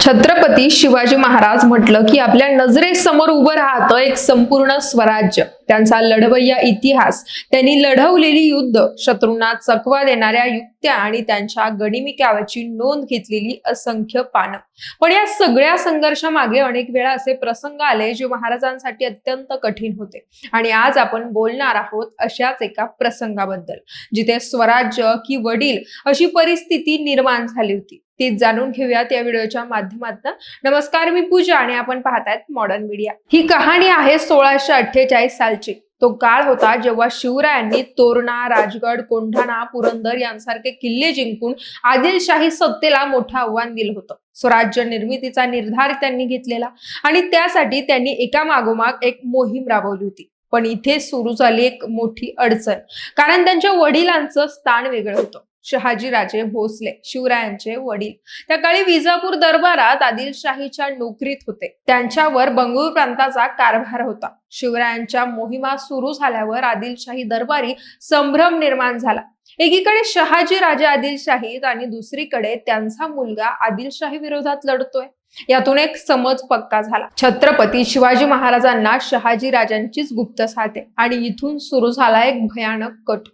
छत्रपती शिवाजी महाराज म्हटलं की आपल्या नजरेसमोर उभं राहतं एक संपूर्ण स्वराज्य. त्यांचा लढवय्या इतिहास त्यांनी लढवलेली युद्ध शत्रूंना चकवा देणाऱ्या युक्त्या आणि त्यांच्या गणिमिकाव्याची नोंद घेतलेली असंख्य पानं. पण या सगळ्या संघर्षामागे अनेक वेळा असे प्रसंग आले जे महाराजांसाठी अत्यंत कठीण होते. आणि आज आपण बोलणार आहोत अशाच एका प्रसंगाबद्दल जिथे स्वराज्य की वडील अशी परिस्थिती निर्माण झाली होती. ती जाणून घेऊयात या व्हिडिओच्या माध्यमातून. नमस्कार मी पूजा आणि आपण पाहतायत मॉडर्न मीडिया ही कहाणी आहे सोळाशे अठ्ठेचाळीस सालची. तो काळ होता जेव्हा शिवरायांनी तोरणा राजगड कोंढाणा पुरंदर यांसारखे किल्ले जिंकून आदिलशाही सत्तेला मोठं आव्हान दिलं होतं. स्वराज्य निर्मितीचा निर्धार त्यांनी घेतलेला आणि त्यासाठी त्यांनी एका मागोमाग एक मोहीम राबवली होती. पण इथे सुरू झाली एक मोठी अडचण. कारण त्यांच्या वडिलांचं स्थान वेगळं होतं. शहाजीराजे भोसले शिवरायांचे वडील. त्या काळी विजापूर दरबारात आदिलशाहीच्या नोकरीत होते. त्यांच्यावर बंगळूर प्रांताचा कारभार होता. शिवरायांच्या मोहिमा सुरू झाल्यावर आदिलशाही दरबारी संभ्रम निर्माण झाला. एकीकडे शहाजी राजे आदिलशाहीत आणि दुसरीकडे त्यांचा मुलगा आदिलशाही विरोधात लढतोय. यातून एक समज पक्का झाला. छत्रपती शिवाजी महाराजांना शहाजी राजांचीच गुप्त साधे आणि इथून सुरू झाला एक भयानक कट.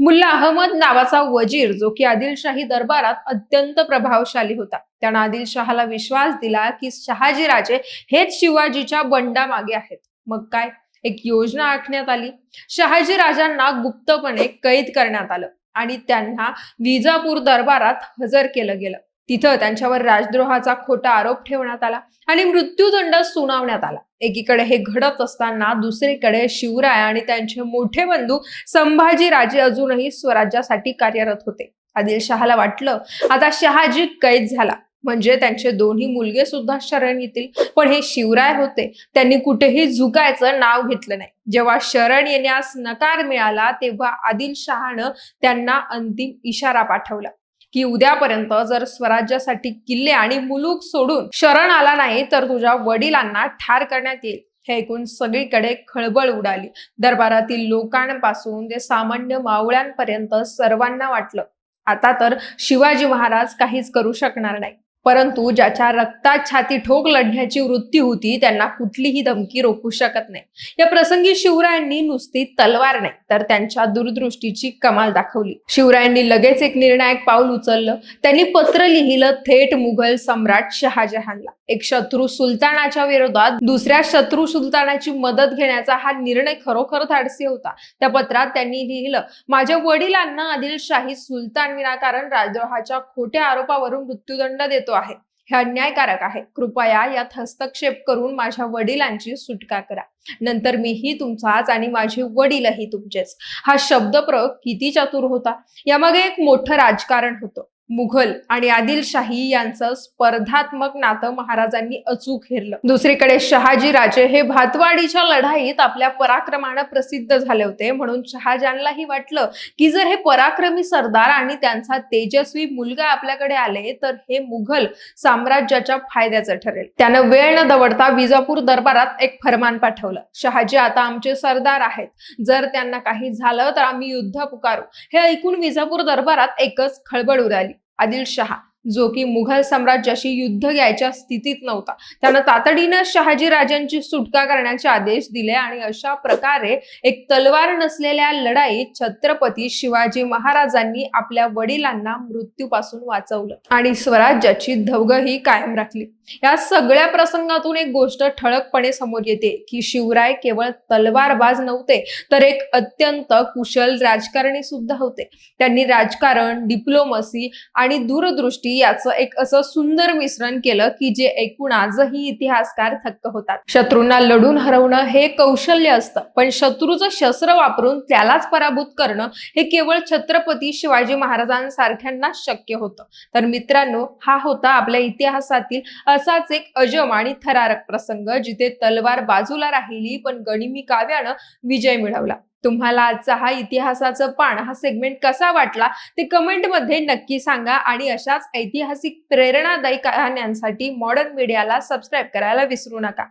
मुल्ला अहमद नावाचा वजीर जो की आदिलशाही दरबारात अत्यंत प्रभावशाली होता. त्यानं आदिलशहाला विश्वास दिला की शहाजीराजे हेच शिवाजीच्या बंडा मागे आहेत. मग काय? एक योजना आखण्यात आली. शहाजी राजांना गुप्तपणे कैद करण्यात आलं आणि त्यांना विजापूर दरबारात हजर केलं गेलं. तिथं त्यांच्यावर राजद्रोहाचा खोटा आरोप ठेवण्यात आला आणि मृत्यूदंड सुनावण्यात आला. एकीकडे हे घडत असताना दुसरीकडे शिवराय आणि त्यांचे मोठे बंधू संभाजी राजे अजूनही स्वराज्यासाठी कार्यरत होते. आदिलशहाला वाटलं आता शहाजी कैद झाला. म्हणजे त्यांचे दोन्ही मुलगे सुद्धा शरण येतील. पण हे शिवराय होते. त्यांनी कुठेही झुकायचं नाव घेतलं नाही. जेव्हा शरण येण्यास नकार मिळाला तेव्हा आदिलशहानं त्यांना अंतिम इशारा पाठवला. की उद्यापर्यंत जर स्वराज्यासाठी किल्ले आणि मुलूक सोडून शरण आला नाही तर तुझ्या वडिलांना ठार करण्यात येईल. हे ऐकून सगळीकडे खळबळ उडाली. दरबारातील लोकांपासून ते सामान्य मावळ्यांपर्यंत सर्वांना वाटलं. आता तर शिवाजी महाराज काहीच करू शकणार नाही. परंतु ज्याच्या रक्तात छाती ठोक लढण्याची वृत्ती होती त्यांना कुठलीही धमकी रोखू शकत नाही. या प्रसंगी शिवरायांनी नुसती तलवार नाही तर त्यांच्या दूरदृष्टीची कमाल दाखवली. शिवरायांनी लगेच एक निर्णायक पाऊल उचललं. त्यांनी पत्र लिहिलं थेट मुघल सम्राट शहाजहानला. एक शत्रू सुलतानाच्या विरोधात दुसऱ्या शत्रू सुलतानाची मदत घेण्याचा हा निर्णय खरोखर धाडसी होता. त्या पत्रात त्यांनी लिहिलं माझ्या वडिलांना आदिलशाही सुलतान विनाकारण राजद्रोहाच्या खोट्या आरोपावरून मृत्यूदंड देतो. आहे. हे अन्यायकारक आहे. कृपया यात हस्तक्षेप करून माझ्या वडिलांची सुटका करा. नंतर मीही तुमचाच आणि माझे वडीलही तुमचेच. हा शब्दप्रयोग किती चतुर होता. यामागे एक मोठं राजकारण होतं. मुघल आणि आदिलशाही यांचं स्पर्धात्मक नातं महाराजांनी अचूक हेरलं. दुसरीकडे शहाजी राजे हे भातवाडीच्या लढाईत आपल्या पराक्रमानं प्रसिद्ध झाले होते. म्हणून शहाजांनाही वाटलं की जर हे पराक्रमी सरदार आणि त्यांचा तेजस्वी मुलगा आपल्याकडे आले तर हे मुघल साम्राज्याच्या फायद्याचं ठरेल. त्यानं वेळ न दवडता विजापूर दरबारात एक फरमान पाठवलं. शहाजी आता आमचे सरदार आहेत. जर त्यांना काही झालं तर आम्ही युद्ध पुकारू. हे ऐकून विजापूर दरबारात एकच खळबळ उडाली. आदिलशहा जो की मुघल साम्राज्याशी युद्ध घ्यायच्या स्थितीत नव्हता. त्यानं तातडीनं शहाजी राजांची सुटका करण्याचे आदेश दिले आणि अशा प्रकारे एक तलवार नसलेल्या लढाईत छत्रपती शिवाजी महाराजांनी आपल्या वडिलांना मृत्यूपासून वाचवलं आणि स्वराज्याची धवगही कायम राखली. या सगळ्या प्रसंगातून एक गोष्ट ठळकपणे समोर येते की शिवराय केवळ तलवारबाज नव्हते तर एक अत्यंत कुशल राजकारणी सुद्धा होते. त्यांनी राजकारण डिप्लोमसी आणि दूरदृष्टी याचं एक असं सुंदर मिश्रण केलं की जे ऐकून आजही इतिहासकार थक्क होतात. शत्रूंना लढून हरवणं हे कौशल्य असतं पण शत्रूचं शस्त्र वापरून त्यालाच पराभूत करणं हे केवळ छत्रपती शिवाजी महाराजांसारख्यांना शक्य होतं. तर मित्रांनो हा होता आपल्या इतिहासातील असाच एक अजम आणि थरारक प्रसंग जिथे तलवार बाजूला राहिली पण गणिमी काव्यानं विजय मिळवला. तुम्हाला आजचा हा इतिहासाचं पान हा सेगमेंट कसा वाटला ते कमेंटमध्ये नक्की सांगा आणि अशाच ऐतिहासिक प्रेरणादायी कहाण्यांसाठी मॉडर्न मीडियाला सबस्क्राईब करायला विसरू नका.